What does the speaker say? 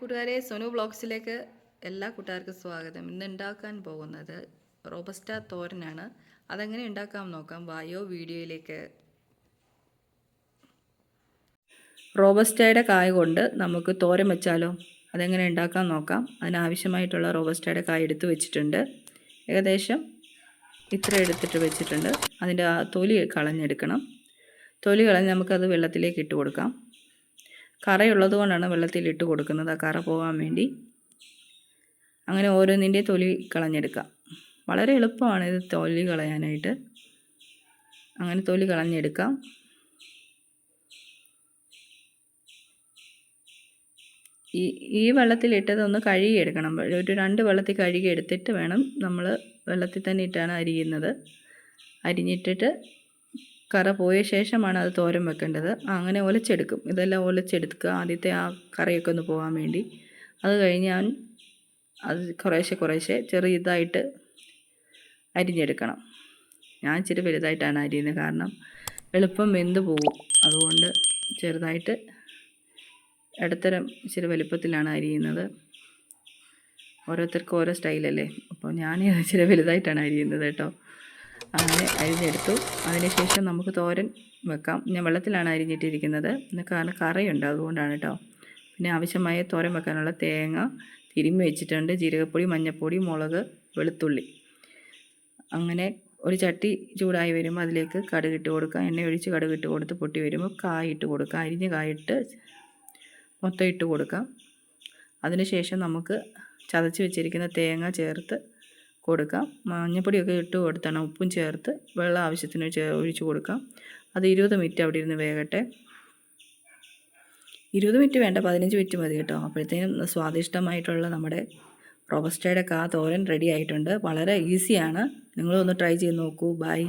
കൂട്ടുകാരെ സോനു ബ്ലോഗ്സിലേക്ക് എല്ലാ കൂട്ടുകാർക്കും സ്വാഗതം. ഇന്ന് ഉണ്ടാക്കാൻ പോകുന്നത് റോബസ്റ്റ തോരനാണ്. അതെങ്ങനെ ഉണ്ടാക്കാം നോക്കാം. വായോ വീഡിയോയിലേക്ക്. റോബസ്റ്റയുടെ കായ കൊണ്ട് നമുക്ക് തോരൻ വെച്ചാലോ? അതെങ്ങനെ ഉണ്ടാക്കാൻ നോക്കാം. അതിനാവശ്യമായിട്ടുള്ള റോബസ്റ്റയുടെ കായ എടുത്ത് വെച്ചിട്ടുണ്ട്. ഏകദേശം ഇത്ര എടുത്തിട്ട് വെച്ചിട്ടുണ്ട്. അതിന്റെ തൊലി കളഞ്ഞെടുക്കണം. തൊലി കളഞ്ഞ് നമുക്കത് വെള്ളത്തിലേക്ക് ഇട്ട് കൊടുക്കാം. കറയുള്ളത് കൊണ്ടാണ് വെള്ളത്തിൽ ഇട്ട് കൊടുക്കുന്നത്. ആ കറ പോകാൻ വേണ്ടി. അങ്ങനെ ഓരോന്നിന്റെ തൊലി കളഞ്ഞെടുക്കാം. വളരെ എളുപ്പമാണ് ഇത് തൊലി കളയാനായിട്ട്. അങ്ങനെ തൊലി കളഞ്ഞെടുക്കാം. ഈ ഈ വെള്ളത്തിലിട്ടത് ഒന്ന് കഴുകിയെടുക്കണം. ഒരു രണ്ട് വെള്ളത്തിൽ കഴുകിയെടുത്തിട്ട് വേണം നമ്മൾ വെള്ളത്തിൽ തന്നെ ഇട്ടാണ് അരിയുന്നത്. അരിഞ്ഞിട്ടിട്ട് കറ പോയ ശേഷമാണ് അത് തോരൻ വെക്കേണ്ടത്. അങ്ങനെ ഒലച്ചെടുക്കും. ഇതെല്ലാം ഒലച്ചെടുക്കുക. ആദ്യത്തെ ആ കറിയൊക്കെ ഒന്ന് പോകാൻ വേണ്ടി. അത് കഴിഞ്ഞ് ഞാൻ അത് കുറേശ്ശെ കുറേശ്ശെ ചെറിയതായിട്ട് അരിഞ്ഞെടുക്കണം. ഞാൻ ഇച്ചിരി വലുതായിട്ടാണ് അരിയുന്നത്. കാരണം എളുപ്പം വെന്ത് പോകും അതുകൊണ്ട് ചെറുതായിട്ട് ഇടത്തരം ഇച്ചിരി വലുപ്പത്തിലാണ് അരിയുന്നത്. ഓരോരുത്തർക്കും ഓരോ സ്റ്റൈലല്ലേ. അപ്പോൾ ഞാൻ ഇച്ചിരി വലുതായിട്ടാണ് അരിയുന്നത് കേട്ടോ. അങ്ങനെ അരിഞ്ഞെടുത്തു. അതിനുശേഷം നമുക്ക് തോരൻ വെക്കാം. ഞാൻ വെള്ളത്തിലാണ് അരിഞ്ഞിട്ടിരിക്കുന്നത്. കാരണം കറയുണ്ട്. അതുകൊണ്ടാണ് കേട്ടോ പിന്നെ ആവശ്യമായ തോരൻ വെക്കാനുള്ള തേങ്ങ തിരുമ്മി വെച്ചിട്ടുണ്ട്. ജീരകപ്പൊടി മഞ്ഞൾപ്പൊടി മുളക് വെളുത്തുള്ളി. അങ്ങനെ ഒരു ചട്ടി ചൂടായി വരുമ്പോൾ അതിലേക്ക് കടുകിട്ട് കൊടുക്കുക എണ്ണ ഒഴിച്ച് കടുകിട്ട് കൊടുത്ത് പൊട്ടി വരുമ്പോൾ കായിട്ട് കൊടുക്കുക അരിഞ്ഞ് കായിട്ട് മൊത്തം ഇട്ട് കൊടുക്കാം. അതിനുശേഷം നമുക്ക് ചതച്ച് വെച്ചിരിക്കുന്ന തേങ്ങ ചേർത്ത് കൊടുക്കാം. മഞ്ഞപ്പൊടിയൊക്കെ ഇട്ട് കൊടുത്താണ് ഉപ്പും ചേർത്ത് വെള്ളം ആവശ്യത്തിന് ഒഴിച്ച് കൊടുക്കാം. അത് ഇരുപത് മിനിറ്റ് അവിടെ ഇരുന്ന് വേകട്ടെ. ഇരുപത് മിനിറ്റ് വേണ്ട പതിനഞ്ച് മിനിറ്റ് മതി കേട്ടോ. അപ്പോഴത്തേനും സ്വാദിഷ്ടമായിട്ടുള്ള നമ്മുടെ റോബസ്റ്റയുടെ കാ തോരൻ റെഡി ആയിട്ടുണ്ട്. വളരെ ഈസിയാണ് നിങ്ങളൊന്ന് ട്രൈ ചെയ്ത് നോക്കൂ. ബൈ